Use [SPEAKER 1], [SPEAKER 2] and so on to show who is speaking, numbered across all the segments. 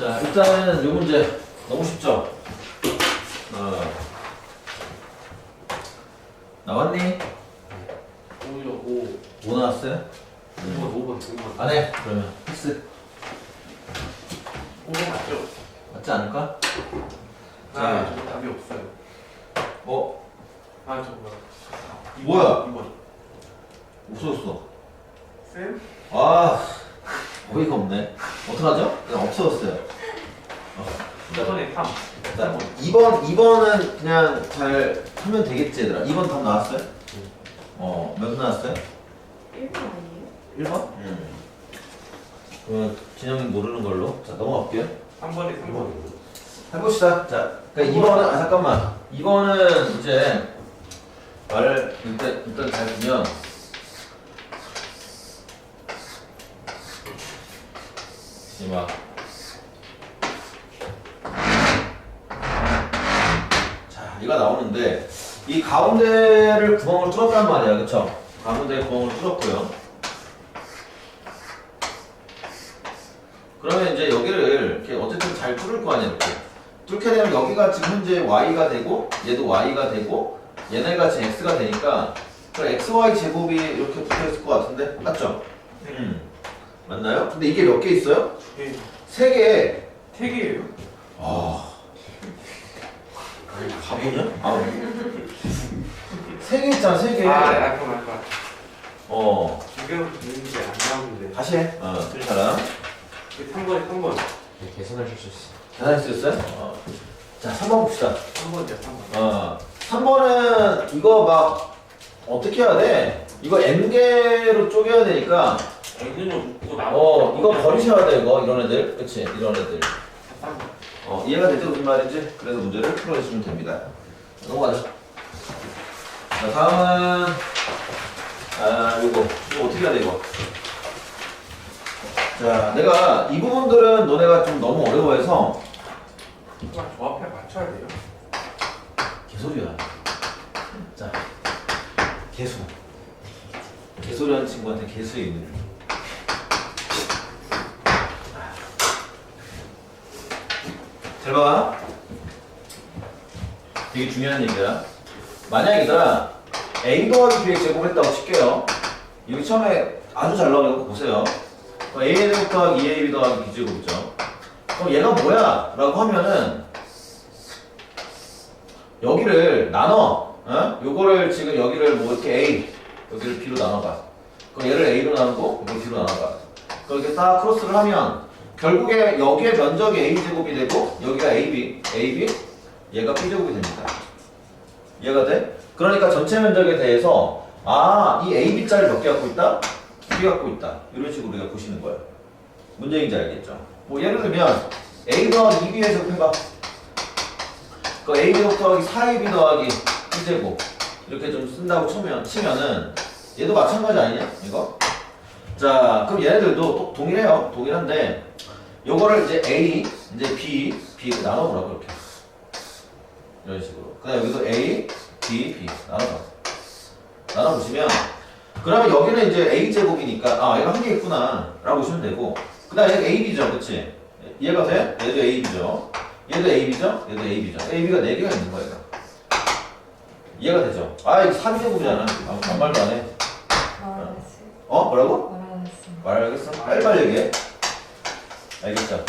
[SPEAKER 1] 자, 일단은 요 문제 너무 쉽죠? 어. 나왔니?
[SPEAKER 2] 오히려 5,
[SPEAKER 1] 뭐 나왔어요?
[SPEAKER 2] 5번, 5번, 5번.
[SPEAKER 1] 안 해. 그러면 패스.
[SPEAKER 2] 5번 맞죠?
[SPEAKER 1] 맞지 않을까? 자.
[SPEAKER 2] 아, 저 답이 없어요.
[SPEAKER 1] 어?
[SPEAKER 2] 아, 저 뭐야.
[SPEAKER 1] 뭐야?
[SPEAKER 2] 2번.
[SPEAKER 1] 없어졌어.
[SPEAKER 2] 쌤?
[SPEAKER 1] 아, 어이가 없네. 어떡하죠? 그냥 없어졌어요. 어.
[SPEAKER 2] 2번에 3.
[SPEAKER 1] 자, 2번, 2번은 그냥 잘 하면 되겠지, 얘들아. 2번 답 나왔어요? 어, 몇 나왔어요?
[SPEAKER 3] 1번 아니에요?
[SPEAKER 1] 1번? 음. 그러면 진영이 모르는 걸로. 자, 넘어갈게요.
[SPEAKER 2] 3번에 3번.
[SPEAKER 1] 해봅시다. 자, 그러니까 2번은, 아, 잠깐만. 2번은 이제 말을 일단, 일단 잘 보면 심화. 자, 이가 나오는데 이 가운데를 구멍을 뚫었단 말이야. 그쵸? 가운데 구멍을 뚫었고요. 그러면 이제 여기를 이렇게 어쨌든 잘 뚫을 거 아니야, 이렇게. 뚫게 되면 여기가 지금 현재 y가 되고 얘도 y가 되고 얘네가 지금 x가 되니까 그 xy 제곱이 이렇게 붙어 있을 것 같은데 맞죠?
[SPEAKER 2] 네.
[SPEAKER 1] 음. 맞나요? 근데 이게 몇 개 있어요?
[SPEAKER 2] 네.
[SPEAKER 1] 세 개.
[SPEAKER 2] 세 개예요?
[SPEAKER 1] 아. 바보냐? 아. 세개 있잖아, 세 개.
[SPEAKER 2] 아, 약간, 약간.
[SPEAKER 1] 어.
[SPEAKER 2] 두 개로 되는데 안 나오는데.
[SPEAKER 1] 다시 해. 어, 틀 사람.
[SPEAKER 2] 3번에 3번.
[SPEAKER 4] 네, 계산할 수 있어.
[SPEAKER 1] 계산할 수 있어요? 어. 자, 3번 봅시다.
[SPEAKER 2] 3번이야, 3번.
[SPEAKER 1] 어. 3번은 이거 막 어떻게 해야 돼? 이거 n개로 쪼개야 되니까
[SPEAKER 2] 나머지.
[SPEAKER 1] 어, 이거 버리셔야 돼, 이거. 이런 애들. 그치? 이런 애들.
[SPEAKER 2] 3번.
[SPEAKER 1] 어, 이해가 되죠? 무슨 말인지? 그래서 문제를 풀어주시면 됩니다. 넘어가자. 자, 다음은, 아, 요거. 이거 어떻게 해야 돼, 이거? 자, 내가 이 부분들은 너네가 좀 너무 어려워해서
[SPEAKER 2] 그냥 조합해 맞춰야 돼요.
[SPEAKER 1] 개소리야. 자, 개수. 개소리 하는 친구한테 개수의 의미를. 잘 봐. 되게 중요한 얘기야. 만약 얘들아, A 더하기 B의 제곱했다고 칠게요. 이거 처음에 아주 잘 나오는 거 보세요. 제곱 더하기 2AB 더하기 B 제곱이죠. 그럼 얘가 뭐야? 라고 하면은 여기를 나눠. 어? 요거를 지금 여기를 뭐 이렇게 A, 여기를 B로 나눠봐. 그럼 얘를 A로 나누고 이걸 B로 나눠봐. 그럼 이렇게 딱 크로스를 하면 결국에 여기에 면적이 A 제곱이 되고 여기가 AB, AB, 얘가 B 제곱이 됩니다. 이해가 돼? 그러니까 전체 면적에 대해서 아, 이 AB 자를 몇개 갖고 있다? 두 개 갖고 있다. 이런 식으로 우리가 보시는 거예요. 문제인지 알겠죠? 뭐 예를 들면 A 더하기 2B의 제곱 해봐. 그 A 제곱 더하기 4AB 더하기 B 제곱 이렇게 좀 쓴다고 치면, 치면은 얘도 마찬가지 아니냐? 이거? 자, 그럼 얘네들도 또 동일해요. 동일한데 요거를 이제 A, 이제 B, B 나눠보라고 이렇게 이런 식으로. 그다음 여기도 A, B, B 나눠봐. 나눠보시면 그러면 여기는 이제 A 제곱이니까 아 얘가 한 개 있구나 라고 보시면 되고 그 다음 얘가 AB죠, 그렇지? 얘가 돼? 얘도 AB죠. 얘도 AB죠? 얘도 AB죠. AB가 네 개가 있는 거예요. 이해가 되죠? 아 이거 3제곱이잖아. 아무 말도 안 해.
[SPEAKER 3] 말하겠어요.
[SPEAKER 1] 어? 뭐라고?
[SPEAKER 3] 말하겠어요.
[SPEAKER 1] 말하겠어? 빨리빨리 얘기해. 알겠죠?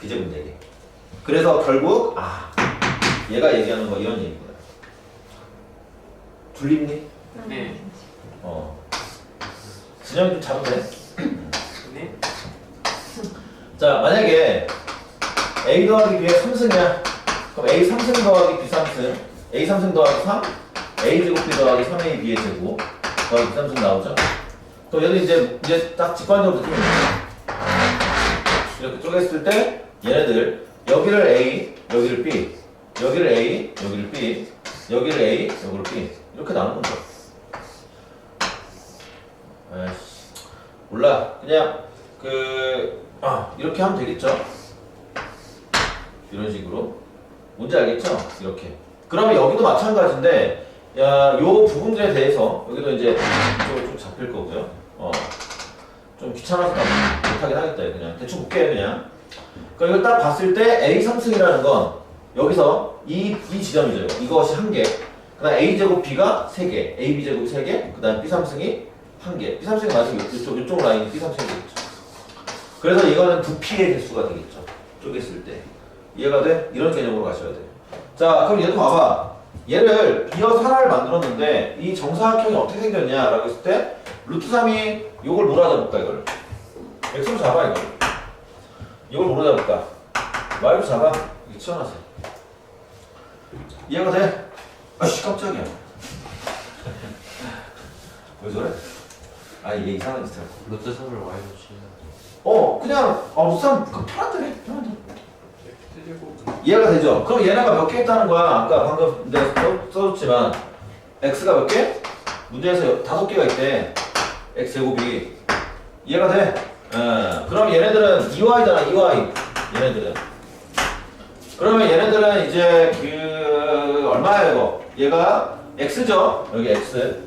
[SPEAKER 1] 비제곱 얘기. 그래서 결국 아 얘가 얘기하는 거 이런 얘기구나. 둘립니?
[SPEAKER 2] 네.
[SPEAKER 1] 어. 진영이 좀 잡으면 돼.
[SPEAKER 2] 네.
[SPEAKER 1] 자 만약에 A 더하기 B의 3승이야. 그럼 A 3승 더하기 B 3승. A 3승 더하기 3. A 제곱 B 더하기 3A B의 제곱. 더하기 B 3승 나오죠. 그럼 얘는 이제 이제 딱 직관적으로 느낌이 이렇게 쪼갰을 때 얘네들 여기를 A, 여기를 B, 여기를 A, 여기를 B, 여기를 A, 여기를 B 이렇게 나누는 거야. 에이씨, 몰라. 그냥 그 아, 이렇게 하면 되겠죠? 이런 식으로. 뭔지 알겠죠? 이렇게. 그러면 여기도 마찬가지인데, 야, 요 부분들에 대해서, 여기도 이제 이쪽으로 좀 잡힐 거고요. 어. 좀 귀찮아서 다 못하긴 하겠다, 그냥. 대충 볼게, 그냥. 그러니까 이걸 딱 봤을 때 A 3승이라는 건 여기서 이, 이 지점이죠. 이것이 한 개. 그 다음 A제곱 B가 세 개. AB 제곱 세 개. 그 다음 B 3승이 한 개. B 3승이 맞으면 이쪽, 이쪽 라인이 B 3승이겠죠. 그래서 이거는 부피의 개수가 되겠죠. 쪼갰을 때. 이해가 돼? 이런 개념으로 가셔야 돼. 자, 그럼 얘도 봐봐. 얘를 비어서 하나를 만들었는데 이 정사각형이 어떻게 생겼냐라고 했을 때 루트 3이 요걸 뭐라 잡을까 이걸? X로 잡아 이걸. 이걸 뭐로 잡을까? y로 잡아. 이게 치워놨어. 이해가 돼? 아씨 깜짝이야. 왜 저래? 아 이게 이상한 짓을.
[SPEAKER 4] 롯데 선을 와이로 치는
[SPEAKER 1] 어 그냥 어 루트 3 편한 대로 해. 편한 대로.
[SPEAKER 2] X제곱
[SPEAKER 1] 이해가 되죠? 그럼 얘네가 몇개 있다는 거야? 아까 방금 내가 써- 써줬지만 x가 몇 개? 문제에서 다섯 개가 있대 x 제곱이 이해가 돼? 예. 그럼 얘네들은 2y잖아 2y 얘네들은 그러면 얘네들은 이제 그 얼마야 이거? 얘가 x죠? 여기 x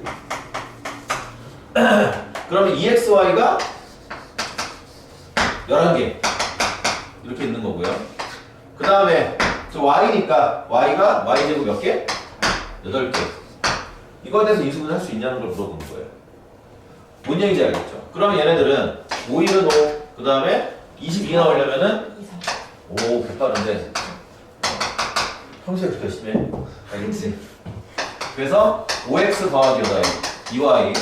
[SPEAKER 1] 그러면 2xy가 11개 이렇게 있는 거고요 그 다음에 저 y니까 y가 y제곱 몇 개? 8개 이거에 대해서 이수분 할수 있냐는 걸 물어보는 거예요 뭔 얘기인지 알겠죠? 그러면 얘네들은 5일은 5, 그 다음에 22 나오려면은
[SPEAKER 3] 이상.
[SPEAKER 1] 오 개빠른데 평소에 그렇게 열심히 해 알겠지? 그래서 5x 더하기 8y 2y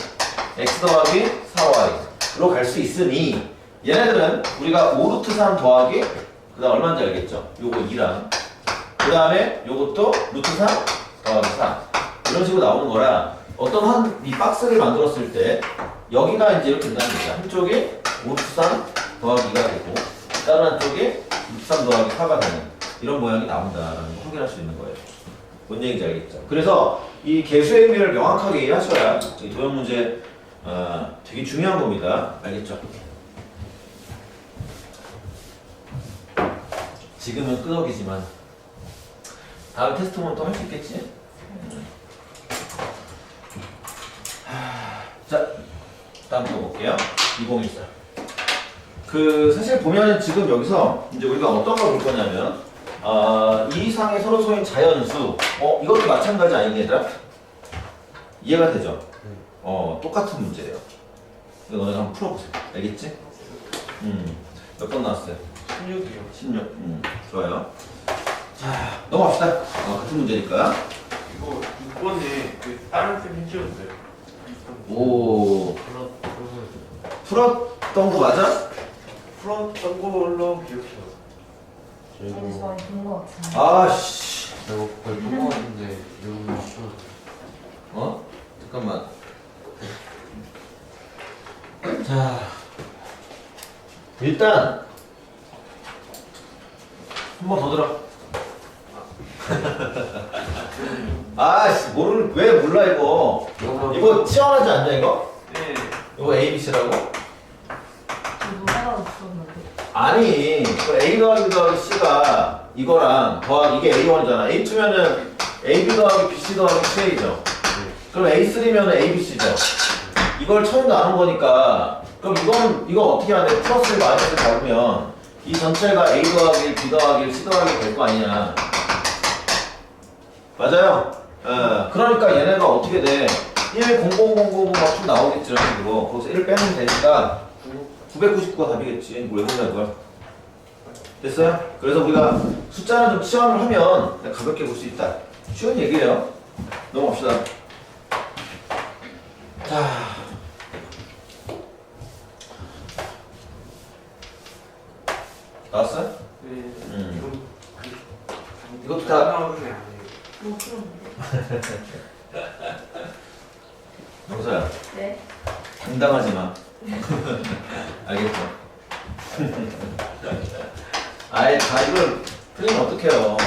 [SPEAKER 1] x 더하기 4y로 갈 수 있으니 얘네들은 우리가 5루트 3 더하기 그 다음 얼마인지 알겠죠? 요거 2랑 그 다음에 요것도 루트 3 더하기 4 이런 식으로 나오는 거라 어떤 한 이 박스를 만들었을 때 여기가 이제 이렇게 된다는 거죠 한쪽이 5루트 3 더하기 2가 되고 다른 한쪽이 루트 3 더하기 4가 되는 이런 모양이 나온다라는 걸 확인할 수 있는 거예요 뭔 얘기인지 알겠죠? 그래서 이 개수의 의미를 명확하게 이해하셔야 이 도형 문제 어, 되게 중요한 겁니다 알겠죠? 지금은 끄덕이지만 다음 테스트 보면 또 할 수 있겠지? 하, 자, 다음 거 볼게요. 2014. 그 사실 보면 지금 여기서 이제 우리가 어떤 걸 볼 거냐면 아, 이 상의 서로 소인 자연수. 어, 이것도 마찬가지 아니니 얘들아? 이해가 되죠? 어, 똑같은 문제예요. 이거 너네가 한번 풀어보세요. 알겠지? 음, 몇 번 나왔어요?
[SPEAKER 2] 16이요
[SPEAKER 1] 16. 음, 좋아요. 자, 넘어갑시다. 어, 같은 문제니까.
[SPEAKER 2] 이거 6번에 그 다른 쌤 해주셨어요
[SPEAKER 1] 오, 풀었던 거 맞아?
[SPEAKER 2] 풀었던 걸로
[SPEAKER 3] 어디서
[SPEAKER 4] 저희도
[SPEAKER 3] 많이 본것 같은데.
[SPEAKER 1] 아씨.
[SPEAKER 4] 본거 같은데 이거 쉬워
[SPEAKER 1] 어? 잠깐만. 자, 일단 한 번 더 들어. 아씨, 모르 왜 몰라 이거? 이거 치열하지 않냐 이거?
[SPEAKER 2] 네
[SPEAKER 1] 이거 A, B, C라고?
[SPEAKER 3] 저 노래라고 들었는데.
[SPEAKER 1] 아니, 그 A 더하기 B 더하기 C가 이거랑 더하기 이게 A1이잖아. A2면은 AB 더하기 BC 더하기 C죠. 그럼 A3면은 ABC죠. 이걸 처음 나눈 거니까 그럼 이건 이거 어떻게 하냐? 플러스 마이너스 잡으면 이 전체가 A 더하기 1, B 더하기 1, C 더하기 될 거 아니냐? 맞아요. 예, 그러니까 얘네가 어떻게 돼? 1, 0, 0, 0, 0 막쭉 나오겠죠. 그리고 거기서 1을 빼면 되니까 999가 답이겠지. 뭘 해보냐 이걸. 됐어요? 그래서 우리가 숫자는 좀 시험을 하면 가볍게 볼 수 있다. 쉬운 얘기예요. 넘어갑시다. 자. 나왔어요?
[SPEAKER 2] 네
[SPEAKER 1] 음.
[SPEAKER 2] 이건
[SPEAKER 1] 이것도 다- 영서야,
[SPEAKER 3] 네.
[SPEAKER 1] 당당하지 마. 알겠죠? 아이, 다 이걸 틀리면 어떡해요.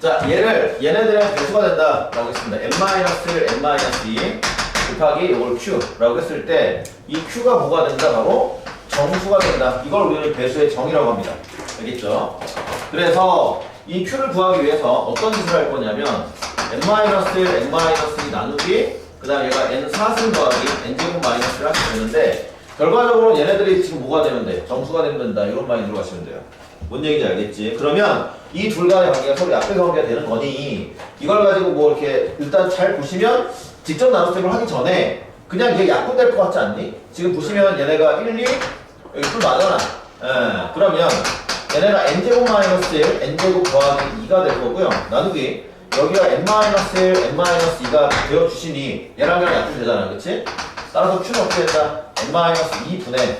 [SPEAKER 1] 자, 얘를, 얘네들의 배수가 된다라고 했습니다. n-1, n-2 곱하기 이걸 q라고 했을 때, 이 q가 뭐가 된다? 바로 정수가 된다. 이걸 우리는 배수의 정이라고 합니다. 알겠죠? 그래서 이 q를 구하기 위해서 어떤 짓을 할 거냐면, n-1, n-2 나누기, 그 다음 얘가 n 4승 더하기 n제곱 마이너스를 하시면 되는데, 결과적으로 얘네들이 지금 뭐가 되면 돼? 정수가 되면 된다. 이런 마인드로 가시면 돼요. 뭔 얘기인지 알겠지? 그러면 이 둘 간의 관계가 서로 약배 관계가 되는 거니 이걸 가지고 뭐 이렇게 일단 잘 보시면 직접 나눗셈을 하기 전에 그냥 이게 약분될 것 같지 않니? 지금 보시면 얘네가 1, 2 여기 풀 맞잖아. 예, 그러면 얘네가 n제곱 마이너스 1, n제곱 더하기 2가 될 거고요. 나누기 여기가 n 마이너스 1, n 마이너스 2가 되어 주시니 얘랑 얘랑 약분 되잖아. 그치? 따라서 q는 어떻게 된다? n 마이너스 2분의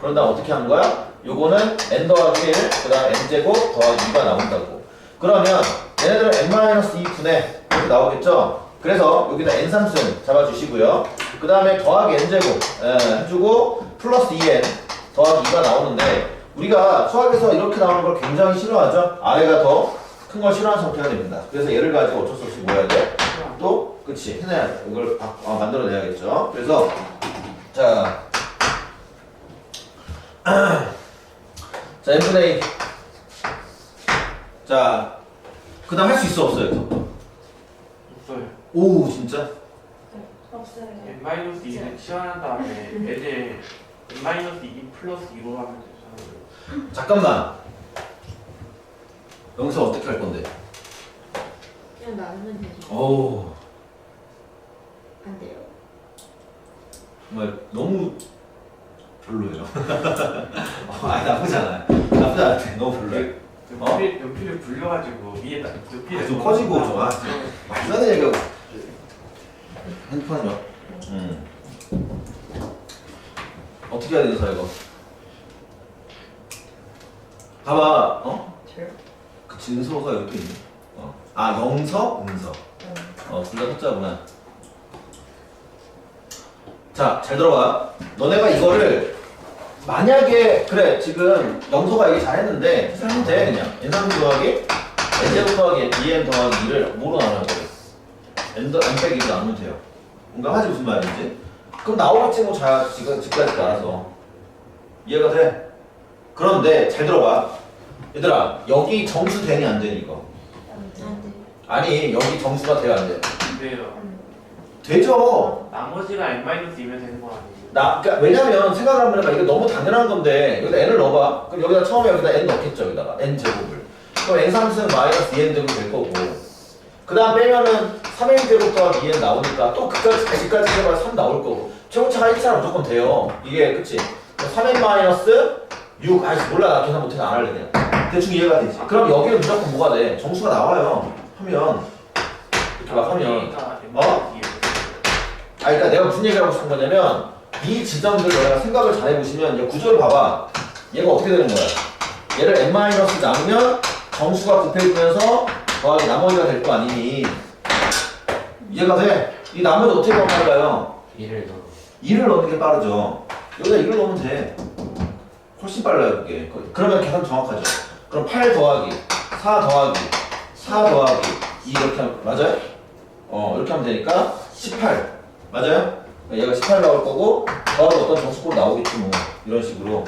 [SPEAKER 1] 그런 다음 어떻게 하는 거야? 요거는 n 더하기 1, 그 다음 n제곱 더하기 2가 나온다고. 그러면 얘네들은 n 마이너스 2분의 이렇게 나오겠죠? 그래서 여기다 n 삼승 잡아주시고요. 그 다음에 더하기 n제곱 예, 해주고 플러스 2n 더하기 2가 나오는데 우리가 수학에서 이렇게 나오는 걸 굉장히 싫어하죠? 아래가 더 큰 걸 싫어하는 상태가 됩니다. 그래서 얘를 가지고 어쩔 수 없이 뭐 해야 돼? 또 그치 해내야 돼. 이걸 바, 어, 만들어내야겠죠. 그래서 자, 자 n분의 자, 그다음 할 수 있어 없어요?
[SPEAKER 2] 없어요.
[SPEAKER 1] 오 진짜?
[SPEAKER 3] 없어요.
[SPEAKER 2] n 마이너스 2를 치환한 다음에 n에 n 마이너스 2 플러스 2로 하면 되잖아요.
[SPEAKER 1] 잠깐만. 여기서 어떻게 할 건데?
[SPEAKER 3] 그냥 나누면 되죠. 오안 돼요.
[SPEAKER 1] 정말 너무 별로예요. 어, 아니 나쁘지 않아요. 나쁘지 않대. 너무 별로예요.
[SPEAKER 2] 연필 연필을 불려가지고 위에다 연필에
[SPEAKER 1] 아, 좀 커지고 좀 아, 말도 안 되는 얘기하고 핸드폰이요. 음. 어떻게 해야 되는 이거? 봐봐. 어?
[SPEAKER 3] 저요?
[SPEAKER 1] 그 진서가 또 있네. 어. 아 영서, 은서. 어, 둘다 흑자구나. 자, 잘 들어봐. 너네가 이거를 만약에 그래 지금 영서가 얘기 잘했는데 하면 돼 그냥 n3 더하기 n제곱 더하기 2n 더하기 2를 뭐로 나눠야 돼? n, 더, n 빼기 2로 나누면 돼요. 뭔가 하지 무슨 말인지? 그럼 나오겠지 뭐 자, 지금 집까지 알아서 이해가 돼? 그런데 잘 들어봐. 얘들아 여기 정수 되니 안 되니 이거? 아니 여기 정수가 돼야 안 돼?
[SPEAKER 2] 돼요.
[SPEAKER 1] 되죠.
[SPEAKER 2] 나머지가 n 마이너스 2면 되는 거 아니에요?
[SPEAKER 1] 나, 그러니까 왜냐면 생각을 하면 이거 너무 당연한 건데 여기다 n을 넣어봐. 그럼 여기다 처음에 여기다 n 넣겠죠 여기다가 n 제곱을. 그럼 n 삼승 마이너스 2n 제곱 될 거고. 그 다음 빼면은 3n 제곱 더하기 2n 나오니까 또 그까지 까지까지 해봐야 3 나올 거고. 최고차가 1차는 무조건 돼요. 이게 그치? 3n 마이너스 6. 아이 몰라 나 계산 못해서 안 할래 그냥. 대충 이해가 되지. 그럼 여기는 무조건 뭐가 돼? 정수가 나와요. 하면 이렇게 막 하면. 어?
[SPEAKER 2] 마이너스 2예요.
[SPEAKER 1] 아, 그러니까 내가 무슨 얘기를 하고 싶은 거냐면 이 지점들 너네가 생각을 잘 해보시면 이제 구조를 봐봐. 얘가 어떻게 되는 거야? 얘를 n 마이너스 나누면 정수가 곱해지면서 더하기 나머지가 될 거 아니니 이해가 돼? 이 나머지 어떻게 하면 빨라요?
[SPEAKER 4] 일을 넣어
[SPEAKER 1] 2를 넣는 게 빠르죠. 여기다 2를 넣으면 돼. 훨씬 빨라요, 그게. 그러면 계산 정확하죠. 그럼 8 더하기, 4 더하기, 4 더하기, 2 이렇게 하면, 맞아요? 어, 이렇게 하면 되니까 18. 맞아요? 얘가 18 나올 거고, 더하기 어떤 정수꼴 나오겠지, 뭐. 이런 식으로.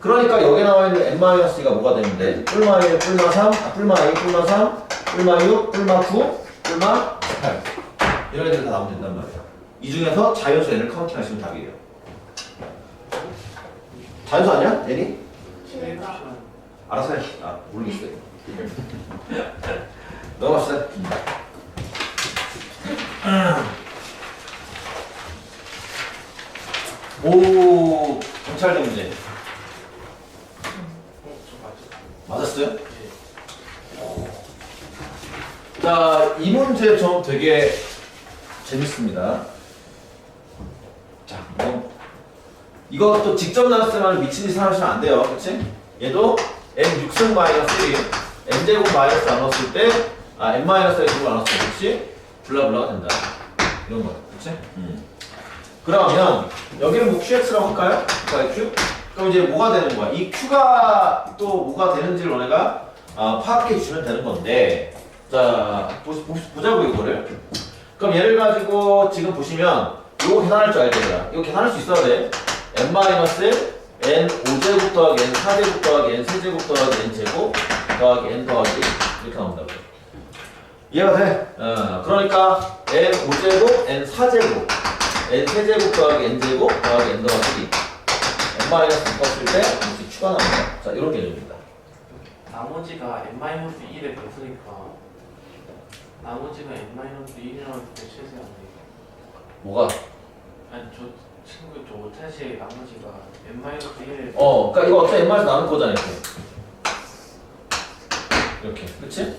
[SPEAKER 1] 그러니까 여기 나와 있는 n-가 뭐가 되면 돼? 뿔마 1, 뿔마 3, 아, 뿔마 2, 뿔마 3, 뿔마 6, 뿔마 9, 뿔마 18. 이런 애들 다 나오면 된단 말이야. 이 중에서 자연수 n을 카운팅 하시면 답이에요. 자연수 아니야? n이?
[SPEAKER 3] 키가
[SPEAKER 1] 알아서 해. 아, 모르겠어요. 넘어갑시다. 오, 경찰대 문제. 맞았어요?
[SPEAKER 2] 네.
[SPEAKER 1] 자, 이 문제 좀 되게 재밌습니다. 자, 뭐, 이것도 직접 나왔으면 미친 짓을 하시면 안 돼요. 그치? 얘도 n 6승 마이너스 1, n 제곱 마이너스 나눴을 때, 아, n 마이너스 1 제곱 나눴을 때, 그치? 블라블라가 된다. 이런 거, 그치? 음. 그러면, 여기는 뭐 qx라고 할까요? 그러니까 q? 그럼 이제 뭐가 되는 거야? 이 q가 또 뭐가 되는지를 너네가 아, 파악해 주시면 되는 건데, 자, 보, 보, 보 자고, 이거를. 그럼 얘를 가지고 지금 보시면, 요거 계산할 줄 얘들아? 이거 계산할 수 있어야 돼. n 마이너스 n 5제곱 더하기 n 4제곱 더하기 n 세제곱 더하기 n 제곱 더하기 n 더하기 이렇게 나온다고. 이해가 돼? 어, 그러니까 n 5제곱 n 4제곱 n 세제곱 더하기 n 제곱 더하기 n 더하기 3 n 마이너스 2 컸을 때 이렇게 추가 나옵니다. 자 이런 개념입니다.
[SPEAKER 2] 나머지가 n-1에 없으니까 나머지가 n-1이라는 게 돼.
[SPEAKER 1] 뭐가?
[SPEAKER 2] 아니 저 친구 저 오타시의 나머지가 n-1에
[SPEAKER 1] 어, 그러니까 이거 어차피 n 마이너스 나는 거잖아 이렇게. 이렇게, 그렇지?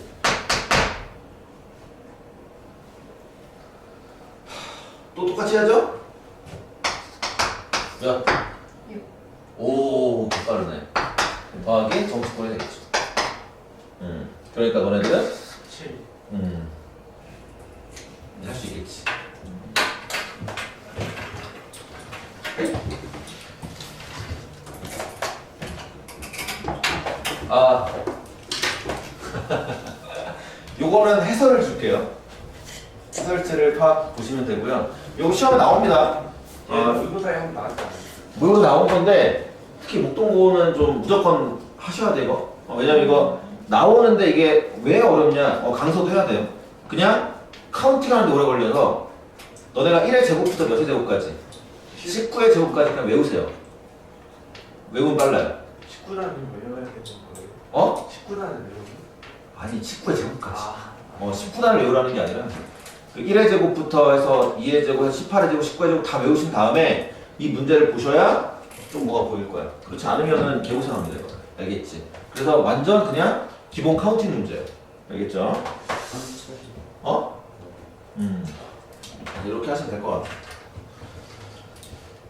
[SPEAKER 1] 또 똑같이 하죠? 몇?
[SPEAKER 3] 육.
[SPEAKER 1] 오, 빠르네. 더하기 정수권이 되겠죠. 음, 그러니까 너네들은
[SPEAKER 2] 7
[SPEAKER 1] 음, 할 수 있겠지. 아, 요거는 해설을 줄게요. 해설지를 파악 보시면 되고요. 요거 시험에 나옵니다.
[SPEAKER 2] 예,
[SPEAKER 1] 어,
[SPEAKER 2] 의무사에 한번 나왔잖아요
[SPEAKER 1] 모의고사 나온 건데 특히 목동고는 좀 무조건 하셔야 돼 이거. 어, 왜냐면 이거 나오는데 이게 왜 어렵냐? 어, 강서도 해야 돼요. 그냥 카운팅하는데 오래 걸려서 너네가 1의 제곱부터 몇의 제곱까지 19의 제곱까지 그냥 외우세요. 외우면 빨라요.
[SPEAKER 2] 19단은 외워야 되는 거예요?
[SPEAKER 1] 어?
[SPEAKER 2] 19단은 외우는
[SPEAKER 1] 아니 19의 제곱까지.
[SPEAKER 2] 아
[SPEAKER 1] 어, 19단을 외우라는 게 아니라 그 1의 제곱부터 해서 2의 제곱에서 18의 제곱, 19의 제곱 다 외우신 다음에 이 문제를 보셔야 좀 뭐가 보일 거야. 그렇지 않으면은 개고생합니다. 이거. 알겠지? 그래서 완전 그냥 기본 카운팅 문제예요. 알겠죠? 어? 음. 이렇게 하시면 될 것 같아.